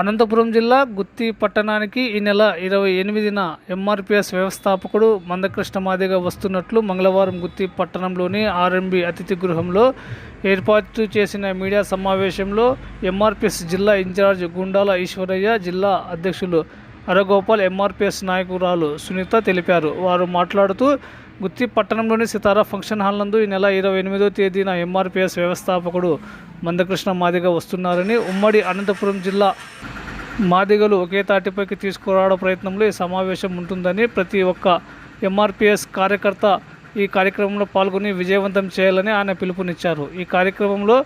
అనంతపురం జిల్లా గుత్తి పట్టణానికి ఈ నెల ఇరవై ఎనిమిదిన ఎంఆర్పిఎస్ వ్యవస్థాపకుడు మందకృష్ణ మాదిగ వస్తున్నట్లు మంగళవారం గుత్తి పట్టణంలోని ఆర్ఎంబి అతిథి గృహంలో ఏర్పాటు చేసిన మీడియా సమావేశంలో ఎంఆర్పిఎస్ జిల్లా ఇన్ఛార్జ్ గుండాల ఈశ్వరయ్య జిల్లా అధ్యక్షులు అరగోపాల్ ఎంఆర్పిఎస్ నాయకురాలు సునీత తెలిపారు. వారు మాట్లాడుతూ గుత్తి పట్టణంలోని సితారా ఫంక్షన్ హాల్ నందు ఈ నెల ఇరవై ఎనిమిదో తేదీన ఎంఆర్పిఎస్ వ్యవస్థాపకుడు మందకృష్ణ మాదిగ వస్తున్నారని ఉమ్మడి అనంతపురం జిల్లా మాదిగలు ఒకే తాటిపైకి తీసుకురావడం ప్రయత్నంలో ఈ సమావేశం ఉంటుందని ప్రతి ఒక్క ఎంఆర్పిఎస్ కార్యకర్త ఈ కార్యక్రమంలో పాల్గొని విజయవంతం చేయాలని ఆయన పిలుపునిచ్చారు. ఈ కార్యక్రమంలో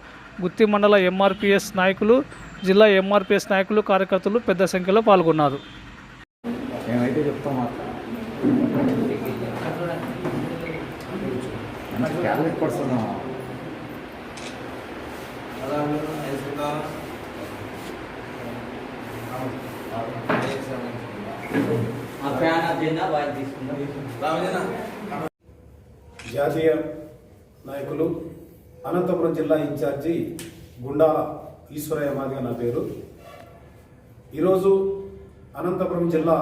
గుత్తి మండల ఎంఆర్పిఎస్ నాయకులు జిల్లా ఎంఆర్పిఎస్ నాయకులు కార్యకర్తలు పెద్ద సంఖ్యలో పాల్గొన్నారు. మంచి క్యాలరీ పడుతున్నాం జాతీయ నాయకులు అనంతపురం జిల్లా ఇన్ఛార్జి గుండాల ఈశ్వరయ్య మాదిగ నా పేరు. ఈరోజు అనంతపురం జిల్లా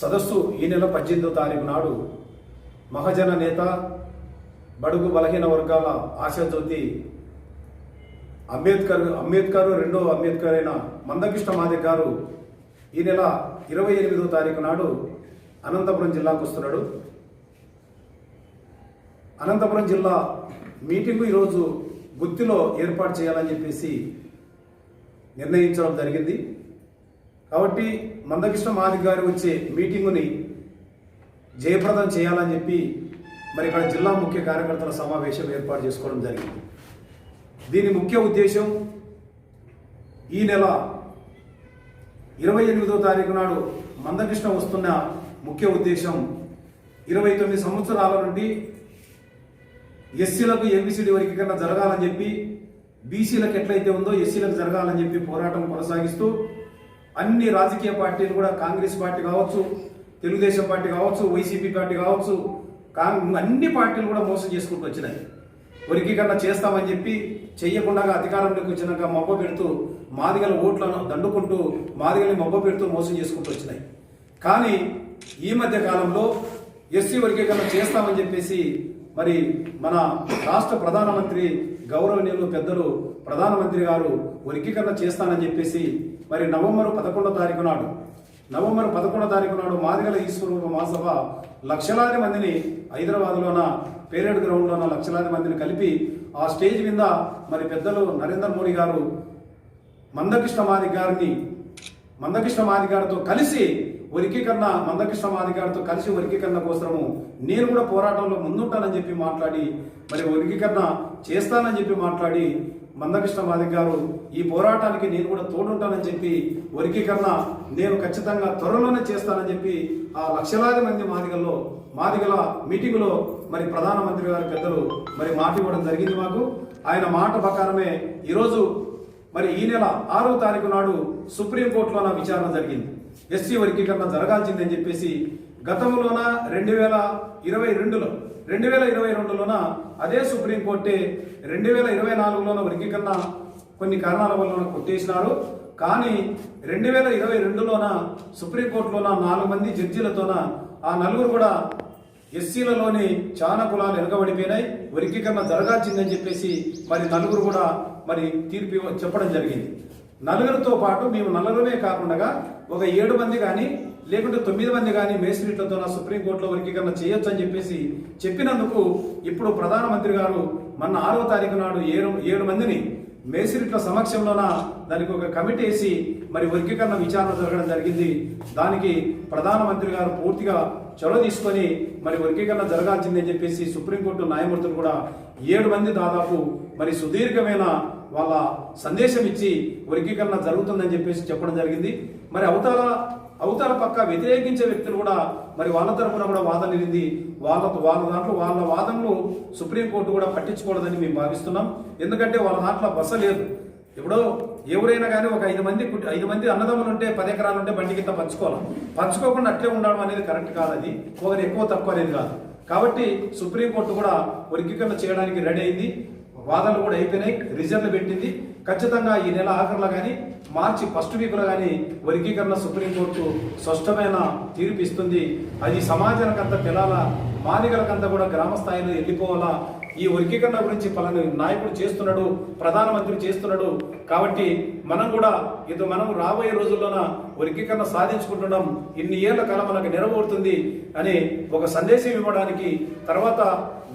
సదస్సు ఈ నెల పద్దెనిమిదో తారీఖు నాడు మహజన నేత బడుగు బలహీన వర్గాల ఆశాజ్యోతి అంబేద్కర్ అంబేద్కర్ రెండో అంబేద్కర్ అయిన మందకృష్ణ మాదిగ గారు ఈ నెల ఇరవై ఎనిమిదో తారీఖు నాడు అనంతపురం జిల్లాకు వస్తున్నాడు. అనంతపురం జిల్లా మీటింగు ఈరోజు గుత్తిలో ఏర్పాటు చేయాలని చెప్పేసి నిర్ణయించడం జరిగింది. కాబట్టి మందకృష్ణ మాదిగ గారు వచ్చే మీటింగుని జయప్రదం చేయాలని చెప్పి మరి ఇక్కడ జిల్లా ముఖ్య కార్యకర్తల సమావేశం ఏర్పాటు చేసుకోవడం జరిగింది. దీని ముఖ్య ఉద్దేశం ఈ నెల ఇరవై ఎనిమిదో తారీఖు నాడు మందకృష్ణ వస్తున్న ముఖ్య ఉద్దేశం ఇరవై తొమ్మిది సంవత్సరాల నుండి ఎస్సీలకు ఏబిసిడి వర్గీకరణ జరగాలని చెప్పి బీసీలకు ఎట్లయితే ఉందో ఎస్సీలకు జరగాలని చెప్పి పోరాటం కొనసాగిస్తూ అన్ని రాజకీయ పార్టీలు కూడా కాంగ్రెస్ పార్టీ కావచ్చు తెలుగుదేశం పార్టీ కావచ్చు వైసీపీ పార్టీ కావచ్చు కాంగ్ అన్ని పార్టీలు కూడా మోసం చేసుకుంటూ వచ్చినాయి. వర్గీకరణ చేస్తామని చెప్పి చెయ్యకుండా అధికారంలోకి వచ్చినాక మబ్బ పెడుతూ మాదిగల ఓట్లను దండుకుంటూ మాదిగల్ని మబ్బ పెడుతూ మోసం చేసుకుంటూ వచ్చినాయి. కానీ ఈ మధ్య కాలంలో ఎస్సీ వర్గీకరణ చేస్తామని చెప్పేసి మరి మన రాష్ట్ర ప్రధానమంత్రి గౌరవనీయులు పెద్దలు ప్రధానమంత్రి గారు వర్గీకరణ చేస్తానని చెప్పేసి మరి నవంబర్ పదకొండో తారీఖు నాడు నవంబర్ పదకొండో తారీఖు నాడు మాదిగల ఈశ్వర మహాసభ లక్షలాది మందిని హైదరాబాద్లోన పేరేడ్ గ్రౌండ్లోన లక్షలాది మందిని కలిపి ఆ స్టేజ్ మీద మరి పెద్దలు నరేంద్ర మోడీ గారు మందకృష్ణ మాది గారిని మందకృష్ణ మాది గారితో కలిసి వర్గీకరణ మందకృష్ణ అధికారితో కలిసి కలిసి కన్నా కోసము నేను కూడా పోరాటంలో ముందుంటానని చెప్పి మాట్లాడి మరి వర్గీకరణ చేస్తానని చెప్పి మాట్లాడి మందకృష్ణ మాది గారు ఈ పోరాటానికి నేను కూడా తోడుంటానని చెప్పి వర్గీకరణ నేను ఖచ్చితంగా త్వరలోనే చేస్తానని చెప్పి ఆ లక్షలాది మంది మాదిగల్లో మాదిగల మీటింగులో మరి ప్రధానమంత్రి గారి పెద్దలు మరి మాట ఇవ్వడం జరిగింది మాకు. ఆయన మాట ప్రకారమే ఈరోజు మరి ఈ నెల ఆరో తారీఖు నాడు సుప్రీంకోర్టులోన విచారణ జరిగింది. ఎస్సీ వర్గీకరణ జరగాల్సిందని చెప్పేసి గతంలోన రెండు వేల ఇరవై రెండులో రెండు వేల ఇరవై రెండులోన అదే సుప్రీంకోర్టే రెండు వేల ఇరవై నాలుగులోన వర్గీకరణ కొన్ని కారణాల వల్ల కొట్టేసినారు. కానీ రెండు వేల ఇరవై రెండులోన సుప్రీంకోర్టులోన నాలుగు మంది జడ్జీలతోన ఆ నలుగురు కూడా ఎస్సీలలోని చాలా కులాలు వెనుకబడిపోయినాయి వర్గీకరణ జరగాల్సిందని చెప్పేసి మరి నలుగురు కూడా మరి తీర్పు చెప్పడం జరిగింది. నలుగురితో పాటు మేము నలుగురమే కాకుండా ఒక ఏడు మంది కానీ లేకుంటే తొమ్మిది మంది కానీ మేస్త్రీలతో నా సుప్రీంకోర్టులో వర్గీకరణ చేయొచ్చు అని చెప్పేసి చెప్పినందుకు ఇప్పుడు ప్రధానమంత్రి గారు మన ఆరో తారీఖు నాడు ఏడు ఏడు మందిని మేసిరిట్ల సమక్షంలోన దానికి ఒక కమిటీ వేసి మరి వర్గీకరణ విచారణ జరగడం జరిగింది. దానికి ప్రధానమంత్రి గారు పూర్తిగా చొరవ తీసుకొని మరి వర్గీకరణ జరగాల్సిందని చెప్పేసి సుప్రీంకోర్టు న్యాయమూర్తులు కూడా ఏడు మంది దాదాపు మరి సుదీర్ఘమైన వాళ్ళ సందేశం ఇచ్చి వర్గీకరణ జరుగుతుందని చెప్పేసి చెప్పడం జరిగింది. మరి అవతల అవతల పక్క వ్యతిరేకించే వ్యక్తులు కూడా మరి వాళ్ళ తరఫున కూడా వాదన వెళ్ళింది వాళ్ళ వాళ్ళ దాంట్లో వాళ్ళ వాదనలు సుప్రీంకోర్టు కూడా పట్టించుకోవడదని మేము భావిస్తున్నాం. ఎందుకంటే వాళ్ళ దాంట్లో బస లేదు. ఎప్పుడో ఎవరైనా కానీ ఒక ఐదు మంది ఐదు మంది అన్నదమ్ములు ఉంటే పది ఎకరాలు ఉంటే బండి కింద పంచుకోవాలి? పంచుకోకుండా అట్లే ఉండడం అనేది కరెక్ట్ కాదు అది. ఒకరు ఎక్కువ తక్కువ అనేది కాదు. కాబట్టి సుప్రీంకోర్టు కూడా వర్గీకరణ చేయడానికి రెడీ అయింది. వాదనలు కూడా అయిపోయినాయి. రిజల్ట్ పెట్టింది. ఖచ్చితంగా ఈ నెల ఆఖరిలో కానీ మార్చి ఫస్ట్ వీక్లో కానీ వర్గీకరణ సుప్రీంకోర్టు స్పష్టమైన తీర్పు ఇస్తుంది. అది సమాజానికంతా తెలాలా మాదిగలకంతా కూడా గ్రామ స్థాయిలో వెళ్ళిపోవాలా ఈ వర్గీకరణ గురించి పలాని నాయకుడు చేస్తున్నాడు ప్రధానమంత్రి చేస్తున్నాడు. కాబట్టి మనం కూడా ఇది మనం రాబోయే రోజుల్లోన వర్గీకరణ సాధించుకుంటున్నాం. ఇన్ని ఏళ్ళ కాలం మనకు నెరవేరుతుంది అని ఒక సందేశం ఇవ్వడానికి తర్వాత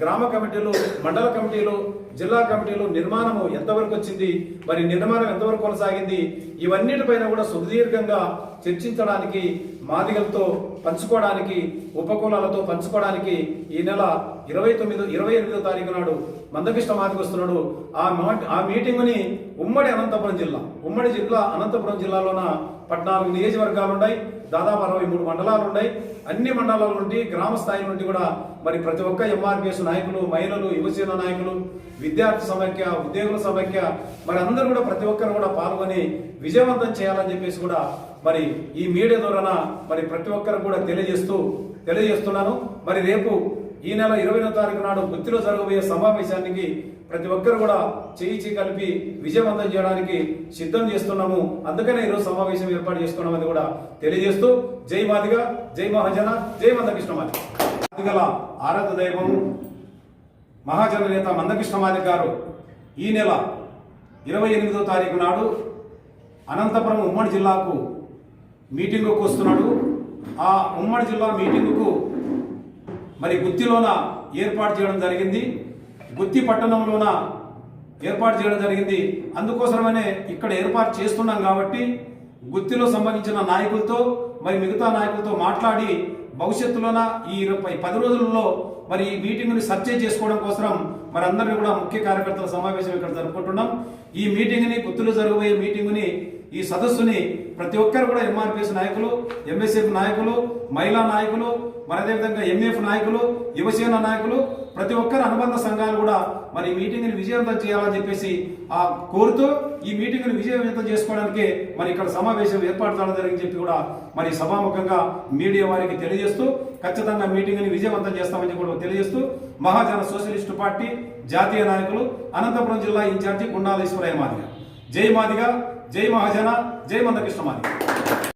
గ్రామ కమిటీలు మండల కమిటీలు జిల్లా కమిటీలు నిర్మాణము ఎంతవరకు వచ్చింది మరి నిర్మాణం ఎంతవరకు కొనసాగింది ఇవన్నిటిపైన కూడా సుదీర్ఘంగా చర్చించడానికి మాదిగలతో పంచుకోవడానికి ఉపకులాలతో పంచుకోవడానికి ఈ నెల ఇరవై తొమ్మిది ఇరవై ఎనిమిదో తారీఖు నాడు మందకృష్ణ మాదిగొస్తున్నాడు. ఆ మా- ఆ మీటింగుని ఉమ్మడి అనంతపురం జిల్లా. ఉమ్మడి జిల్లా అనంతపురం జిల్లాలోన పద్నాలుగు నియోజకవర్గాలు ఉన్నాయి దాదాపు అరవై మూడు మండలాలు ఉన్నాయి అన్ని మండలాల నుండి గ్రామ స్థాయి నుండి కూడా మరి ప్రతి ఒక్క ఎంఆర్పిఎస్ నాయకులు మహిళలు యువసేన నాయకులు విద్యార్థి సమైక్య ఉద్యోగుల సమైక్య మరి అందరూ కూడా ప్రతి ఒక్కరు కూడా పాల్గొని విజయవంతం చేయాలని చెప్పేసి కూడా మరి ఈ మీడియా ద్వారా మరి ప్రతి ఒక్కరు కూడా తెలియజేస్తూ తెలియజేస్తున్నాను. మరి రేపు ఈ నెల ఇరవై తారీఖు నాడు గుత్తిలో జరగబోయే సమావేశానికి ప్రతి ఒక్కరు కూడా చేయి చేయి కలిపి విజయవంతం చేయడానికి సిద్ధం చేస్తున్నాము. అందుకనే ఈరోజు సమావేశం ఏర్పాటు చేసుకున్నామని కూడా తెలియజేస్తూ జై మాదిగ జై మహాజన జై మందకృష్ణ మాదిగ. మాదిగల ఆరాధ దైవం మహాజన నేత మందకృష్ణ మాదిగ గారు ఈ నెల ఇరవై ఎనిమిదో తారీఖు నాడు అనంతపురం ఉమ్మడి జిల్లాకు మీటింగుకు వస్తున్నాడు. ఆ ఉమ్మడి జిల్లా మీటింగుకు మరి గుత్తిలోన ఏర్పాటు చేయడం జరిగింది. గుత్తి పట్టణంలోన ఏర్పాటు చేయడం జరిగింది. అందుకోసమనే ఇక్కడ ఏర్పాటు చేస్తున్నాం కాబట్టి గుత్తిలో సంబంధించిన నాయకులతో మరి మిగతా నాయకులతో మాట్లాడి భవిష్యత్తులోన ఈ ఇరవై పది రోజులలో మరి ఈ మీటింగ్ని సర్చే చేసుకోవడం కోసం మరి అందరినీ కూడా ముఖ్య కార్యకర్తల సమావేశం ఇక్కడ జరుపుకుంటున్నాం. ఈ మీటింగ్ని గుత్తిలో జరగబోయే మీటింగ్ని ఈ సదస్సుని ప్రతి ఒక్కరు కూడా ఎంఆర్పిఎస్ నాయకులు ఎంఎస్ఎఫ్ నాయకులు మహిళా నాయకులు మరి అదేవిధంగా ఎంఎఫ్ నాయకులు యువసేన నాయకులు ప్రతి ఒక్కరు అనుబంధ సంఘాలు కూడా మరి ఈ మీటింగ్ని విజయవంతం చేయాలని చెప్పేసి ఆ కోరుతూ ఈ మీటింగ్ని విజయవంతం చేసుకోవడానికి మరి ఇక్కడ సమావేశం ఏర్పాటు చేయడం జరిగింది చెప్పి కూడా మరి సభాముఖంగా మీడియా వారికి తెలియజేస్తూ ఖచ్చితంగా మీటింగ్ని విజయవంతం చేస్తామని కూడా తెలియజేస్తూ మహాజన సోషలిస్టు పార్టీ జాతీయ నాయకులు అనంతపురం జిల్లా ఇన్ఛార్జి గుండాలేశ్వరయ్య మాదిగ. జై మాదిగ. జై మహాజన జై మందకృష్ణ మాదిగ